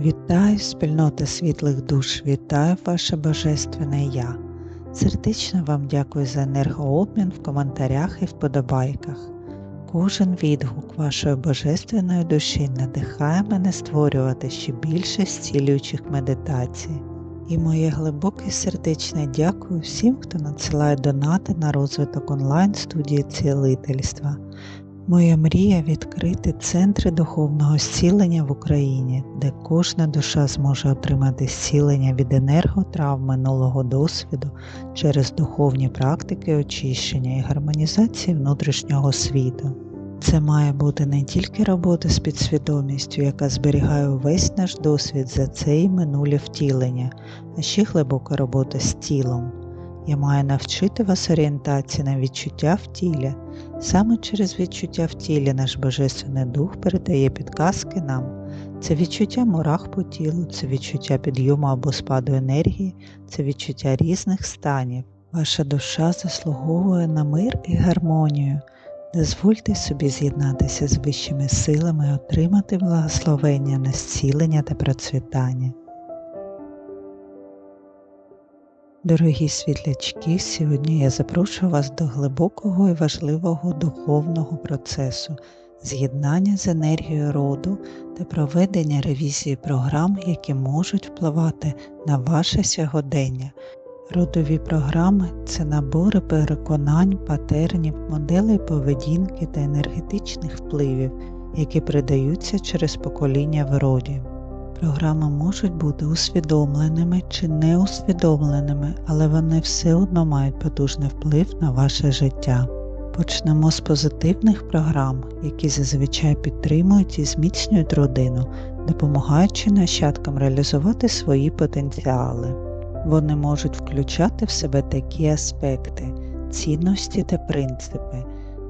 Вітаю, спільнота світлих душ, вітаю ваше Божественне Я. Сердечно вам дякую за енергообмін в коментарях і вподобайках. Кожен відгук вашої божественної душі надихає мене створювати ще більше зцілюючих медитацій. І моє глибоке сердечне дякую всім, хто надсилає донати на розвиток онлайн студії цілительства. Моя мрія відкрити центри духовного зцілення в Україні, де кожна душа зможе отримати зцілення від енерготрав минулого досвіду через духовні практики очищення і гармонізації внутрішнього світу. Це має бути не тільки робота з підсвідомістю, яка зберігає увесь наш досвід за це і минулі втілення, а ще глибока робота з тілом. Я маю навчити вас орієнтації на відчуття в тілі. Саме через відчуття в тілі наш Божественний Дух передає підказки нам. Це відчуття мурах по тілу, це відчуття підйому або спаду енергії, це відчуття різних станів. Ваша душа заслуговує на мир і гармонію. Дозвольте собі з'єднатися з вищими силами і отримати благословення на зцілення та процвітання. Дорогі світлячки, сьогодні я запрошую вас до глибокого і важливого духовного процесу, з'єднання з енергією роду та проведення ревізії програм, які можуть впливати на ваше сьогодення. Родові програми це набори переконань, патернів, моделей поведінки та енергетичних впливів, які передаються через покоління в роді. Програми можуть бути усвідомленими чи неусвідомленими, але вони все одно мають потужний вплив на ваше життя. Почнемо з позитивних програм, які зазвичай підтримують і зміцнюють родину, допомагаючи нащадкам реалізувати свої потенціали. Вони можуть включати в себе такі аспекти, цінності та принципи.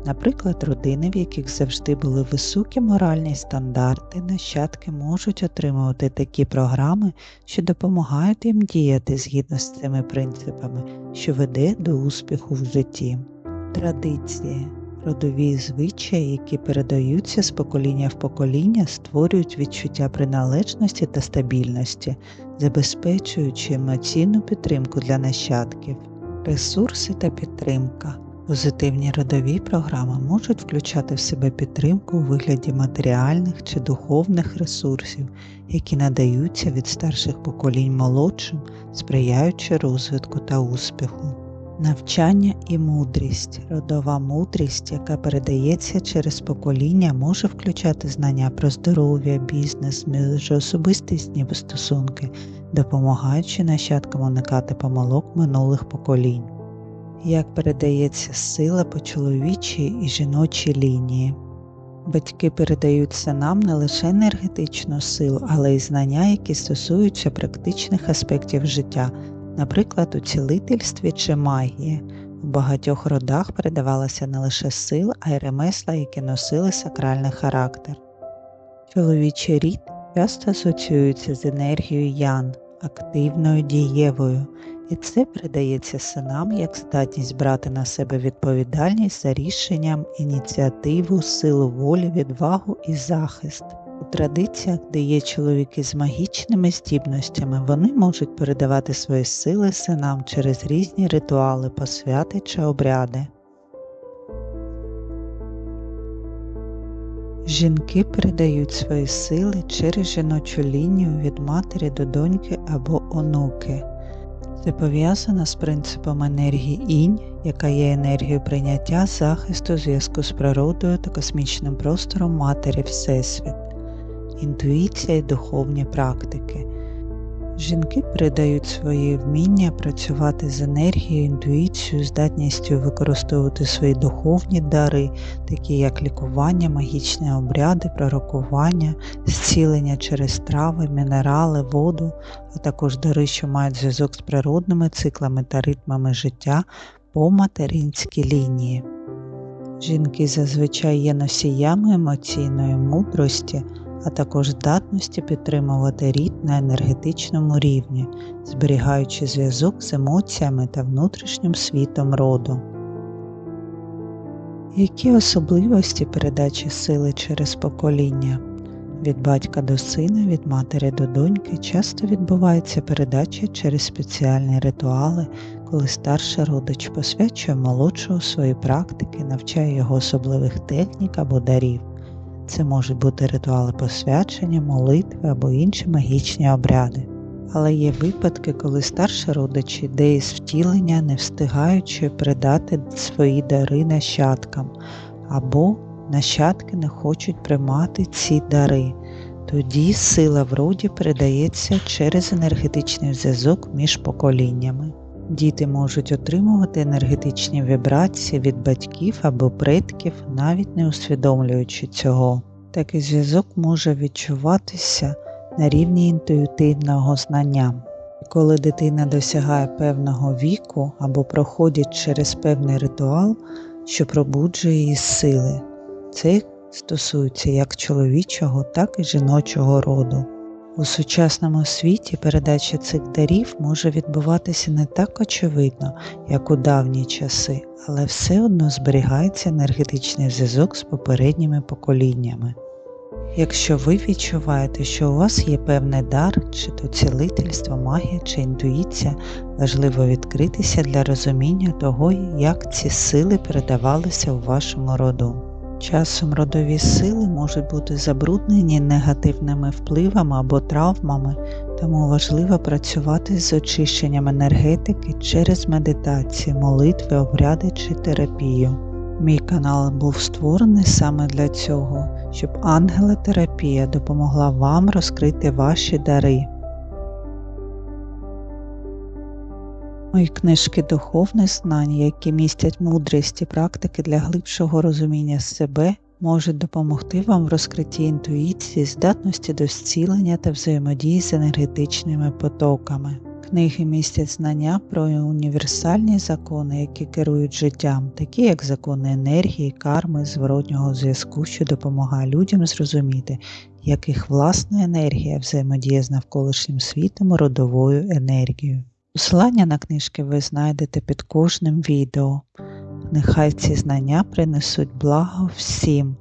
Наприклад, родини, в яких завжди були високі моральні стандарти, нащадки можуть отримувати такі програми, що допомагають їм діяти згідно з цими принципами, що веде до успіху в житті. Традиції, родові звичаї, які передаються з покоління в покоління, створюють відчуття приналежності та стабільності, забезпечуючи емоційну підтримку для нащадків, ресурси та підтримка. Позитивні родові програми можуть включати в себе підтримку у вигляді матеріальних чи духовних ресурсів, які надаються від старших поколінь молодшим, сприяючи розвитку та успіху. Навчання і мудрість. Родова мудрість, яка передається через покоління, може включати знання про здоров'я, бізнес, міжособистісні стосунки, допомагаючи нащадкам уникати помилок минулих поколінь як передається сила по чоловічій і жіночій лінії. Батьки передають синам не лише енергетичну силу, але й знання, які стосуються практичних аспектів життя, наприклад, у цілительстві чи магії. У багатьох родах передавалася не лише сила, а й ремесла, які носили сакральний характер. Чоловічий рід часто асоціюється з енергією ян, активною дієвою, і це передається синам як здатність брати на себе відповідальність за рішенням, ініціативу, силу волі, відвагу і захист. У традиціях, де є чоловіки з магічними здібностями, вони можуть передавати свої сили синам через різні ритуали, посвяти чи обряди. Жінки передають свої сили через жіночу лінію від матері до доньки або онуки. Це пов'язано з принципом енергії інь, яка є енергією прийняття захисту зв'язку з природою та космічним простором Матері Всесвіт, інтуїція і духовні практики. Жінки передають свої вміння працювати з енергією, інтуїцією, здатністю використовувати свої духовні дари, такі як лікування, магічні обряди, пророкування, зцілення через трави, мінерали, воду, а також дари, що мають зв'язок з природними циклами та ритмами життя по материнській лінії. Жінки зазвичай є носіями емоційної мудрості а також здатності підтримувати рід на енергетичному рівні, зберігаючи зв'язок з емоціями та внутрішнім світом роду. Які особливості передачі сили через покоління? від батька до сина, від матері до доньки часто відбувається передача через спеціальні ритуали, коли старший родич посвячує молодшого свої практики, навчає його особливих технік або дарів. Це можуть бути ритуали посвячення, молитви або інші магічні обряди. Але є випадки, коли старші родичі ідеї з втілення не встигаючи передати свої дари нащадкам, або нащадки не хочуть приймати ці дари. Тоді сила в роді передається через енергетичний зв'язок між поколіннями. Діти можуть отримувати енергетичні вібрації від батьків або предків, навіть не усвідомлюючи цього. Такий зв'язок може відчуватися на рівні інтуїтивного знання. Коли дитина досягає певного віку або проходить через певний ритуал, що пробуджує її сили, це стосується як чоловічого, так і жіночого роду. У сучасному світі передача цих дарів може відбуватися не так очевидно, як у давні часи, але все одно зберігається енергетичний зв'язок з попередніми поколіннями. Якщо ви відчуваєте, що у вас є певний дар, чи то цілительство, магія чи інтуїція, важливо відкритися для розуміння того, як ці сили передавалися у вашому роду. Часом родові сили можуть бути забруднені негативними впливами або травмами, тому важливо працювати з очищенням енергетики через медитацію, молитви, обряди чи терапію. Мій канал був створений саме для цього, щоб ангелотерапія допомогла вам розкрити ваші дари. Мої книжки духовних знань, які містять мудрість і практики для глибшого розуміння себе, можуть допомогти вам в розкритті інтуїції, здатності до зцілення та взаємодії з енергетичними потоками. Книги містять знання про універсальні закони, які керують життям, такі як закони енергії, карми, зворотнього зв'язку, що допомагає людям зрозуміти, як їх власна енергія взаємодіє з навколишнім світом родовою енергією. Посилання на книжки ви знайдете під кожним відео. Нехай ці знання принесуть благо всім.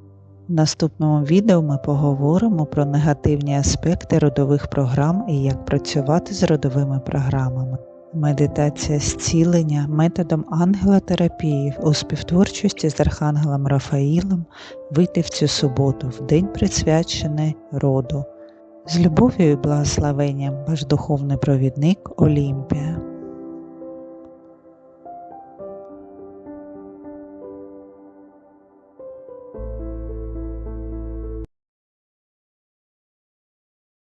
В наступному відео ми поговоримо про негативні аспекти родових програм і як працювати з родовими програмами. Медитація зцілення методом ангелотерапії у співтворчості з Архангелом Рафаїлом вийти в цю суботу, в день присвячений роду. З любов'ю і благословенням ваш духовний провідник Олімпія.